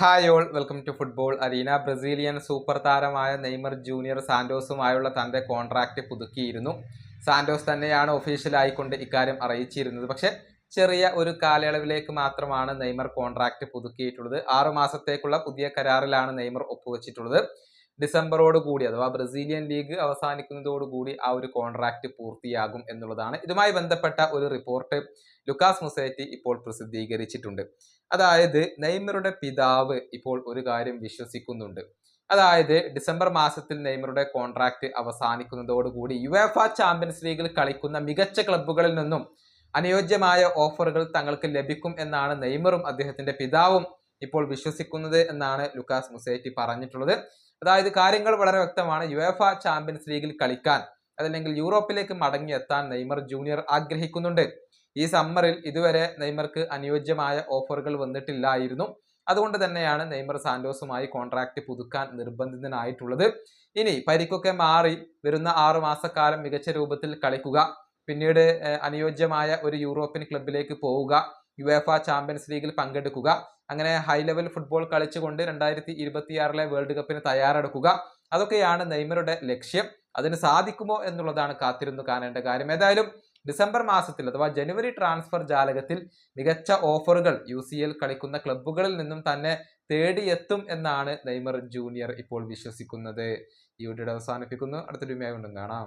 Hi all welcome to football arena Brazilian super താരമായ Neymar junior സാന്റോസുമായുള്ള തന്റെ contract പുതുക്കിയിരുന്നു. Santos തന്നെയാണ് ഒഫീഷ്യലായിക്കൊണ്ട് ഇക്കാര്യം അറിയിച്ചിരുന്നത്. പക്ഷേ ചെറിയ ഒരു കാലയളവിലേക്ക് മാത്രമാണ് നെയ്മർ കോൺട്രാക്റ്റ് പുതുക്കിയിട്ടുള്ളത്. ആറു മാസത്തേക്കുള്ള പുതിയ കരാറിലാണ് നെയ്മർ ഒപ്പുവെച്ചിട്ടുള്ളത്. ഡിസംബറോട് കൂടി അഥവാ ബ്രസീലിയൻ ലീഗ് അവസാനിക്കുന്നതോടുകൂടി ആ ഒരു കോൺട്രാക്റ്റ് പൂർത്തിയാകും എന്നുള്ളതാണ്. ഇതുമായി ബന്ധപ്പെട്ട ഒരു റിപ്പോർട്ട് ലുക്കാസ് മുസേറ്റി ഇപ്പോൾ പ്രസിദ്ധീകരിച്ചിട്ടുണ്ട്. അതായത് നെയ്മറുടെ പിതാവ് ഇപ്പോൾ ഒരു കാര്യം വിശ്വസിക്കുന്നുണ്ട്. അതായത് ഡിസംബർ മാസത്തിൽ നെയ്മറുടെ കോൺട്രാക്ട് അവസാനിക്കുന്നതോടുകൂടി യുവേഫ ചാമ്പ്യൻസ് ലീഗിൽ കളിക്കുന്ന മികച്ച ക്ലബ്ബുകളിൽ നിന്നും അനുയോജ്യമായ ഓഫറുകൾ തങ്ങൾക്ക് ലഭിക്കും എന്നാണ് നെയ്മറും അദ്ദേഹത്തിന്റെ പിതാവും ഇപ്പോൾ വിശ്വസിക്കുന്നത് എന്നാണ് ലുക്കാസ് മുസേറ്റി പറഞ്ഞിട്ടുള്ളത്. അതായത് കാര്യങ്ങൾ വളരെ വ്യക്തമാണ്. യുവേഫ ചാമ്പ്യൻസ് ലീഗിൽ കളിക്കാൻ അതല്ലെങ്കിൽ യൂറോപ്പിലേക്ക് മടങ്ങിയെത്താൻ നെയ്മർ ജൂനിയർ ആഗ്രഹിക്കുന്നുണ്ട്. ഈ സമ്മറിൽ ഇതുവരെ നെയ്മർക്ക് അനുയോജ്യമായ ഓഫറുകൾ വന്നിട്ടില്ലായിരുന്നു. അതുകൊണ്ട് തന്നെയാണ് നെയ്മർ സാന്റോസുമായി കോൺട്രാക്ട് പുതുക്കാൻ നിർബന്ധിതനായിട്ടുള്ളത്. ഇനി പരിക്കൊക്കെ മാറി വരുന്ന ആറു മാസക്കാലം മികച്ച രൂപത്തിൽ കളിക്കുക പിന്നീട് അനുയോജ്യമായ ഒരു യൂറോപ്യൻ ക്ലബിലേക്ക് പോവുക യുവേഫ ചാമ്പ്യൻസ് ലീഗിൽ പങ്കെടുക്കുക അങ്ങനെ ഹൈ ലെവൽ ഫുട്ബോൾ കളിച്ചുകൊണ്ട് രണ്ടായിരത്തി ഇരുപത്തിയാറിലെ വേൾഡ് കപ്പിന് തയ്യാറെടുക്കുക. അതൊക്കെയാണ് നെയ്മറുടെ ലക്ഷ്യം. അതിന് സാധിക്കുമോ എന്നുള്ളതാണ് കാത്തിരുന്നു കാണേണ്ട കാര്യം. ഏതായാലും ഡിസംബർ മാസത്തിൽ അഥവാ ജനുവരി ട്രാൻസ്ഫർ ജാലകത്തിൽ മികച്ച ഓഫറുകൾ യു സി എൽ കളിക്കുന്ന ക്ലബ്ബുകളിൽ നിന്നും തന്നെ തേടിയെത്തും എന്നാണ് നെയ്മർ ജൂനിയർ ഇപ്പോൾ വിശ്വസിക്കുന്നത്. ഈ വീഡിയോ അവസാനിപ്പിക്കുന്നു. അടുത്തൊരു കാണാം.